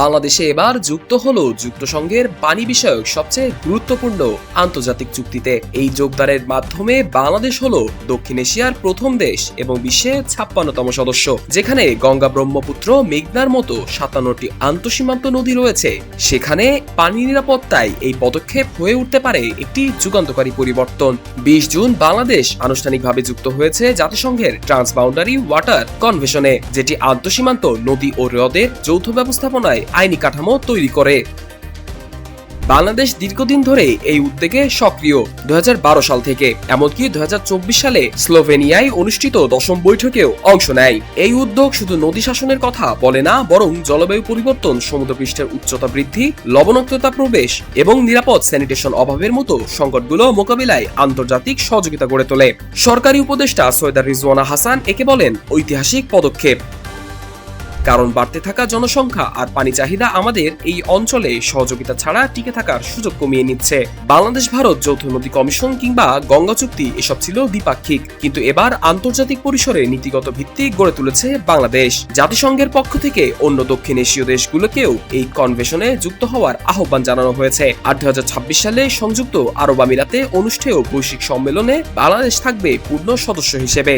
বাংলাদেশে এবার যুক্ত হল যুক্তসংঘের পানি বিষয়ক সবচেয়ে গুরুত্বপূর্ণ আন্তর্জাতিক চুক্তিতে। এই যোগদানের মাধ্যমে বাংলাদেশ হল দক্ষিণ এশিয়ার প্রথম দেশ এবং বিশ্বের ছাপ্পান্নতম সদস্য। যেখানে গঙ্গা ব্রহ্মপুত্র মেঘনার মতো সাতান্নটি আন্তঃসীমান্ত নদী রয়েছে। সেখানে পানি নিরাপত্তায় এই পদক্ষেপ হয়ে উঠতে পারে একটি যুগান্তকারী পরিবর্তন। বিশ জুন বাংলাদেশ আনুষ্ঠানিকভাবে যুক্ত হয়েছে জাতিসংঘের ট্রান্সবাউন্ডারি ওয়াটার কনভেশনে যেটি আন্তঃসীমান্ত নদী ও হ্রদের যৌথ ব্যবস্থাপনায় আইনি কাঠামো তৈরি করে। বাংলাদেশ দীর্ঘদিন ধরে এই উদ্যোগে সক্রিয় দু হাজার বারো সাল থেকে। এমনকি দু হাজার চব্বিশ সালে স্লোভেনিয়ায় অনুষ্ঠিত দশম বৈঠকেও অংশ নেয়। এই উদ্যোগ শুধু নদী শাসনের কথা বলে না, বরং জলবায়ু পরিবর্তন, সমুদ্রপৃষ্ঠের উচ্চতা বৃদ্ধি, লবণাক্ততা প্রবেশ এবং নিরাপদ স্যানিটেশন অভাবের মতো সংকটগুলো মোকাবিলায় আন্তর্জাতিক সহযোগিতা গড়ে তোলে। সরকারি উপদেষ্টা সৈয়দা রিজওয়ানা হাসান একে বলেন, ঐতিহাসিক পদক্ষেপ। কারণ বাড়তে থাকা জনসংখ্যা আর পানি চাহিদা আমাদের এই অঞ্চলে সহযোগিতা ছাড়া টিকে থাকার সুযোগ কমিয়ে নিচ্ছে। বাংলাদেশ ভারত যৌথ নদী কমিশন কিংবা গঙ্গা চুক্তি, এসব ছিল দ্বিপাক্ষিক। কিন্তু এবার আন্তর্জাতিক পরিসরে নীতিগত ভিত্তি গড়ে তুলেছে বাংলাদেশ। জাতিসংঘের পক্ষ থেকে অন্য দক্ষিণ এশীয় দেশগুলোকেও এই কনভেশনে যুক্ত হওয়ার আহ্বান জানানো হয়েছে। আর দু সালে সংযুক্ত আরব আমিরাতে অনুষ্ঠেয় বৈশ্বিক সম্মেলনে বাংলাদেশ থাকবে পূর্ণ সদস্য হিসেবে।